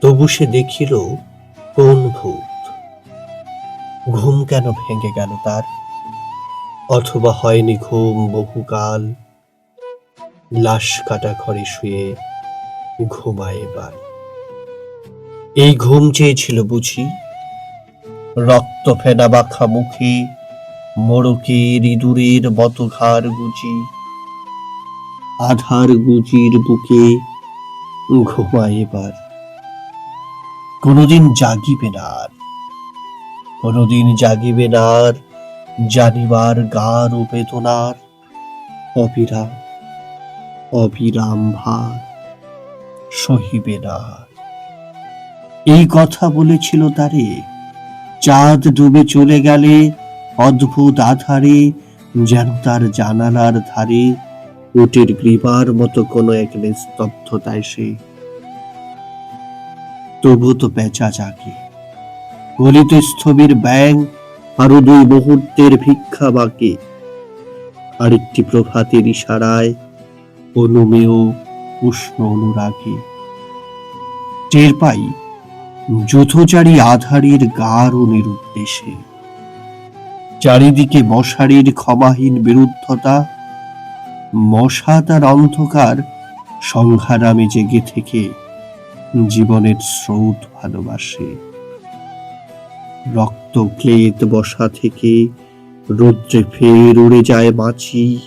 তবু সে দেখিল কোন ভূত। ঘুম কেন ভেঙে গেল তার? অথবা হয়নি ঘুম বহুকাল? লাশ কাটা ঘরে শুয়ে ঘুমায় এবার। এই ঘুম চেয়েছিল বুঝি? রক্ত ফেনা বাখা মুখে, মোড়কে ইঁদুরের মতো ঘাড় গুজি, আধার গুজির বুকে ঘুমায় এবার। কোনোদিন জাগিবে না আর। কোনোদিন জাগিবে না আর, জানিবার গার ও বেদনার। অবিরাম অবিরাম ভার সহিবে না এই কথা বলেছিল তারে, চাঁদ ডুবে চলে গেলে অদ্ভুত আধারে যেন তার জানালার ধারে উটের গ্রীবার মতো কোনো এক নিস্তব্ধতায় সে তবু তো পেঁচা জাগে গলিতে স্থবির ব্যাং আরও দুই মুহূর্তের ভিক্ষা বাকি। আরেকটি প্রভাতের ইশারায় অনুমেয় উষ্ণ অনুরাগে। টের পাই যুথচারী আধারের গারণের উদ্দেশ্যে। চারিদিকে মশারির ক্ষমাহীন বিরুদ্ধতা, মশা তার অন্ধকার সংঘারামে জেগে থেকে। জীবনের স্রোত ভালোবাসে। রক্ত ক্লেদ বসা থেকে রৌদ্রে ফের উড়ে যায় মাছি।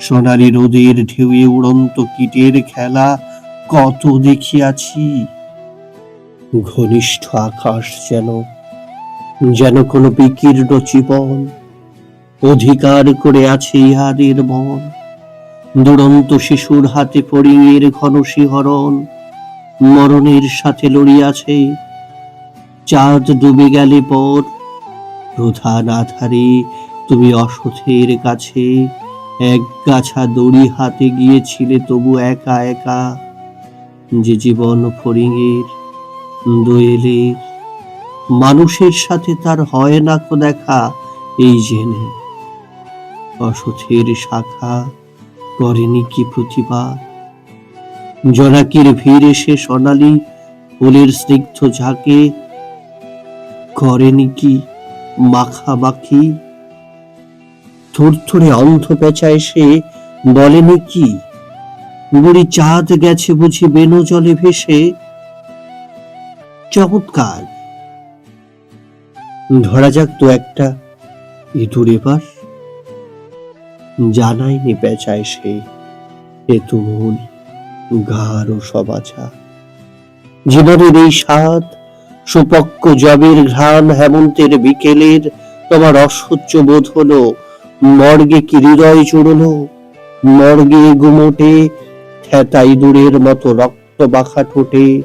সোনালি রোদের ঢেউয়ে উড়ন্ত কীটের খেলা কত দেখিয়াছি। ঘনিষ্ঠ আকাশ যেন যেন কোনো বিকীর্ণ জীবন অধিকার করে আছে ইহাদের মন। দুরন্ত শিশুর হাতে ফড়িংয়ের ঘন শিহরণ মরণের সাথে লড়িয়াছে। চাঁদ ডুবে গেলে পর প্রধান আধারে তুমি অসথের কাছে এক গাছা দড়ি হাতে গিয়েছিলে, তবু একা একা যে জীবন ফড়িংয়ের দোয়েলের মানুষের সাথে তার হয় না কো দেখা, এই জেনে অসথের শাখা করেনি কি প্রতিবাদ জনাকির ভিড় এসে সোনালি ফুলের স্নিগ্ধ ঝাঁকে করেনি কি মাখামাখি? থরথরে অন্ধ পেঁচা এসে বলেনি কি? বুড়ি চাঁদ গেছে বুঝি বেনো জলে ভেসে। চমৎকার। ধরা যাক তো একটা ইঁদুর এবার। জানায়নি পেঁচায় সে এ তুমুল গাঢ় সবাছা জীবনের এই স্বাদ, সুপক্ক জবের ঘ্রাণ হেমন্তের বিকেলের তোমার অসহ্য বোধ হলো, মর্গে কি হৃদয় চুড়লো মর্গে গুমোটে ঠেতা ইঁদুরের মতো রক্ত বাখা ঠোঁটে।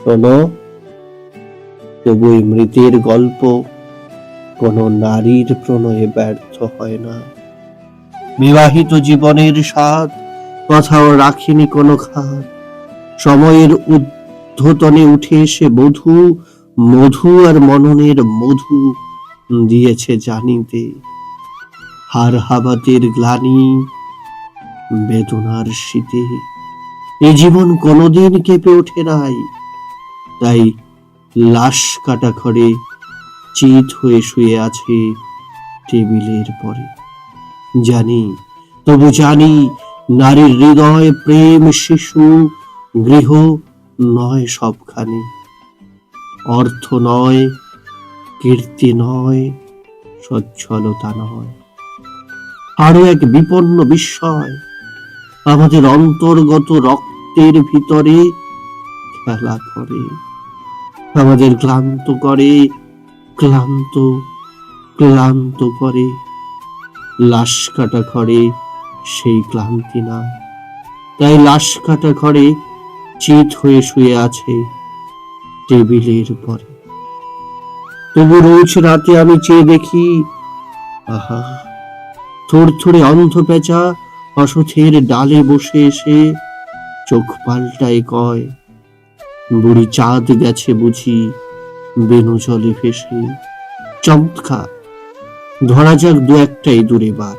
শোনো, তবু এই মৃতের গল্প কোনো নারীর প্রণয়ে ব্যর্থ হয় না। বিবাহিত জীবনের স্বাদ কথাও রাখিনি কোনো খাত সময়ের উদ্ধতনে উঠে এসে বধূ, মধু আর মননের মধু দিয়েছে জানিতে। হার হাবাতের গ্লানি বেদনার শীতে। এ জীবন কোনোদিন কেঁপে ওঠে নাই। তাই লাশ কাটা ঘরে চিত হয়ে শুয়ে আছে টেবিলের পরে। জানি, তবু জানি নারীর হৃদয় প্রেম শিশু, গৃহ নয় সবখানে। অর্থ নয়, কীর্তি নয়, সচ্ছলতা নয়। আরও এক বিপন্ন বিস্ময়, আমাদের অন্তর্গত রক্তের ভিতরে খেলা করে। আমাদের ক্লান্ত করে, ক্লান্ত ক্লান্ত করে, লাশ কাটা ঘরে সেই ক্লান্তি না তাই লাশ কাটা ঘরে চিত হয়ে শুয়ে আছে টেবিলের পরে। তবু রোজ রাতে আমি চেয়ে দেখি, আহা থোড় থোড়ে অন্ধ পেঁচা অসথের ডালে বসে এসে চোখ পাল্টায় কয়, বুড়ি চাঁদ গেছে বুঝি বেনু জলে ভেসে। চমৎকার, ধরা যাক দু একটাই দূরে বার।